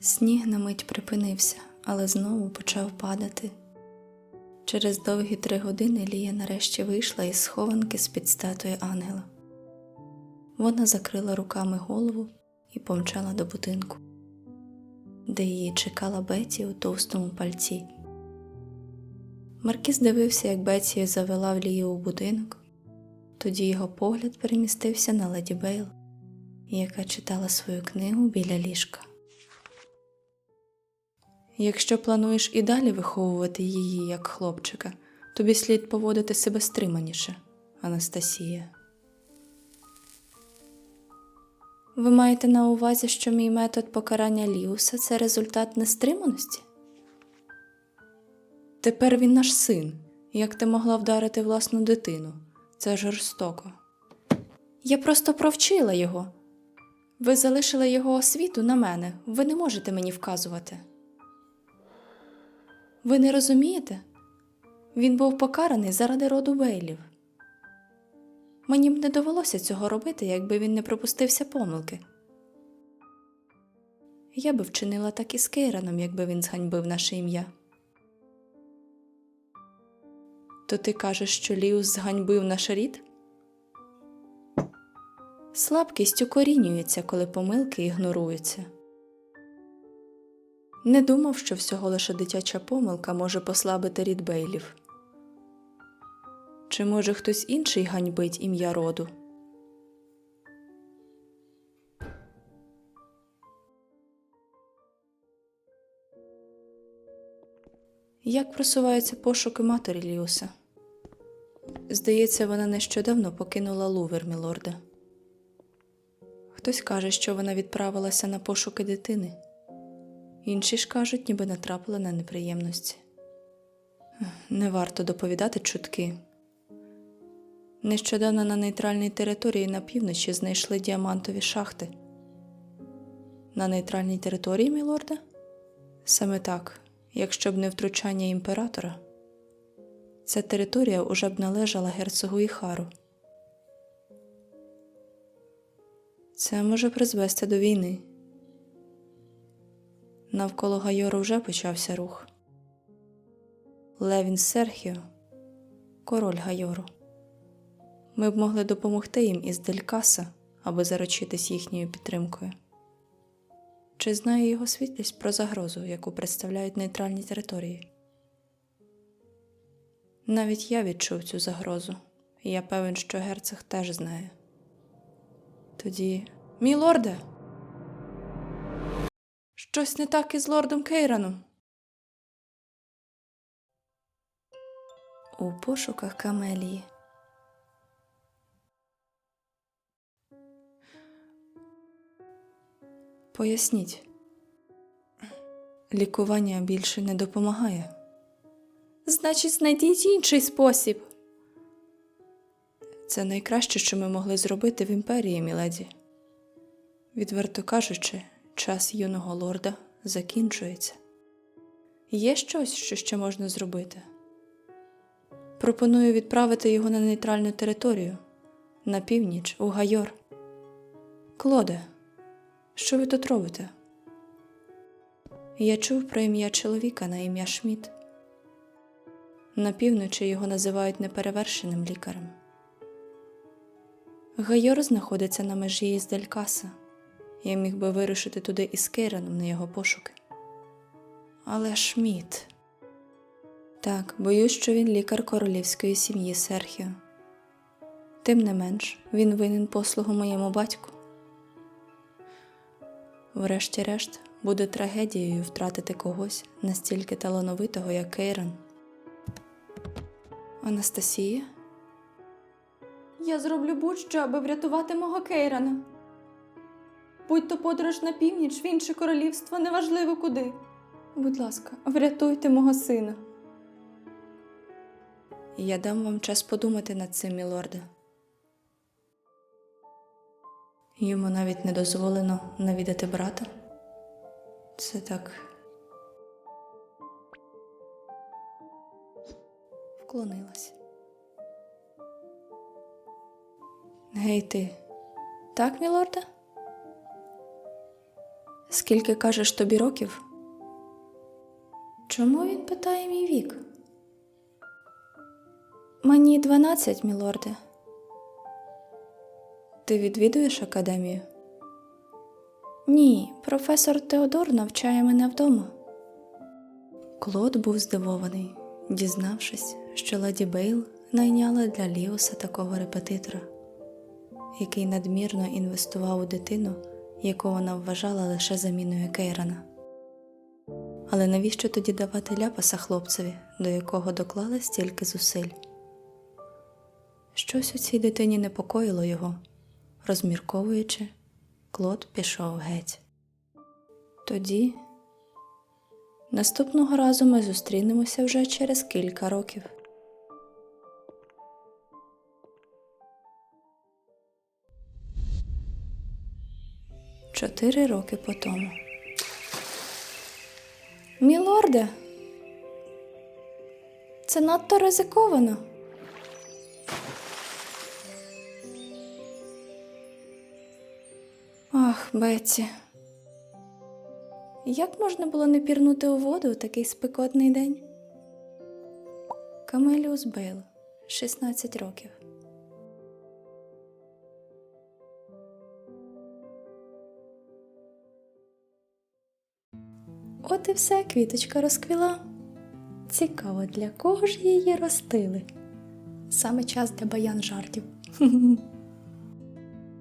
Сніг на мить припинився, але знову почав падати. Через довгі три години Лія нарешті вийшла із схованки з-під статуї ангела. Вона закрила руками голову і помчала до будинку, де її чекала Беті у товстому пальці. Маркіз дивився, як Беті завела в Лію у будинок. Тоді його погляд перемістився на леді Бейл, яка читала свою книгу біля ліжка. Якщо плануєш і далі виховувати її як хлопчика, тобі слід поводити себе стриманіше, Анастасія. Ви маєте на увазі, що мій метод покарання Ліуса це результат нестриманості? Тепер він наш син. Як ти могла вдарити власну дитину? Це жорстоко. Я просто провчила його. Ви залишили його освіту на мене. Ви не можете мені вказувати. Ви не розумієте? Він був покараний заради роду Бейлів. Мені б не довелося цього робити, якби він не пропустився помилки. Я би вчинила так і з Кейраном, якби він зганьбив наше ім'я. То ти кажеш, що Ліус зганьбив наш рід? Слабкість укорінюється, коли помилки ігноруються. Не думав, що всього лише дитяча помилка може послабити рід Бейлів. Чи може хтось інший ганьбить ім'я роду? Як просуваються пошуки матері Ліуса? Здається, вона нещодавно покинула Лувер, мілорда. Хтось каже, що вона відправилася на пошуки дитини. Інші ж кажуть, ніби натрапила на неприємності. Не варто доповідати чутки. Нещодавно на нейтральній території на півночі знайшли діамантові шахти. На нейтральній території, мілорда? Саме так, якщо б не втручання імператора, ця територія уже б належала герцогу Іхару. Це може призвести до війни. Навколо Гайору вже почався рух. Левін Серхіо, король Гайору. Ми б могли допомогти їм із Делькаса, аби заручитись їхньою підтримкою. Чи знає його світлість про загрозу, яку представляють нейтральні території? Навіть я відчув цю загрозу, і я певен, що герцог теж знає. Тоді, мій лорде, щось не так із лордом Кейраном. У пошуках Камелії. Поясніть. Лікування більше не допомагає. Значить, знайдіть інший спосіб. Це найкраще, що ми могли зробити в імперії, міледі. Відверто кажучи, час юного лорда закінчується. Є щось, що ще можна зробити. Пропоную відправити його на нейтральну територію, на північ, у Гайор. Клоде, що ви тут робите? Я чув про ім'я чоловіка на ім'я Шміт. На півночі його називають неперевершеним лікарем. Гайор знаходиться на межі із Делькаса. Я міг би вирушити туди із Кейраном на його пошуки. Але Шміт. Так, боюсь, що він лікар королівської сім'ї Серхіо. Тим не менш, він винен послугу моєму батьку. Врешті-решт, буде трагедією втратити когось настільки талановитого, як Кейран. Анастасія? Я зроблю будь-що, аби врятувати мого Кейрана. Будь то подорож на північ, в інше королівство, неважливо куди. Будь ласка, врятуйте мого сина. Я дам вам час подумати над цим, мілорде. Йому навіть не дозволено навідати брата. Це так. Вклонилась. Гей ти. Так, мілорде? Скільки кажеш тобі років? Чому він питає мій вік? Мені дванадцять, мілорде. Ти відвідуєш академію? Ні, професор Теодор навчає мене вдома. Клод був здивований, дізнавшись, що леді Бейл найняла для Ліоса такого репетитора, який надмірно інвестував у дитину, яку вона вважала лише заміною Кейрана. Але навіщо тоді давати ляпаса хлопцеві, до якого доклали стільки зусиль? Щось у цій дитині непокоїло його. Розмірковуючи, Клод пішов геть. Тоді наступного разу ми зустрінемося вже через кілька років. Чотири роки по тому. Мілорде, це надто ризиковано. Ах, Бетті. Як можна було не пірнути у воду у такий спекотний день? Камеліус Бейл, 16 років. От і все, квіточка розквіла. Цікаво, для кого ж її ростили? Саме час для баян жартів.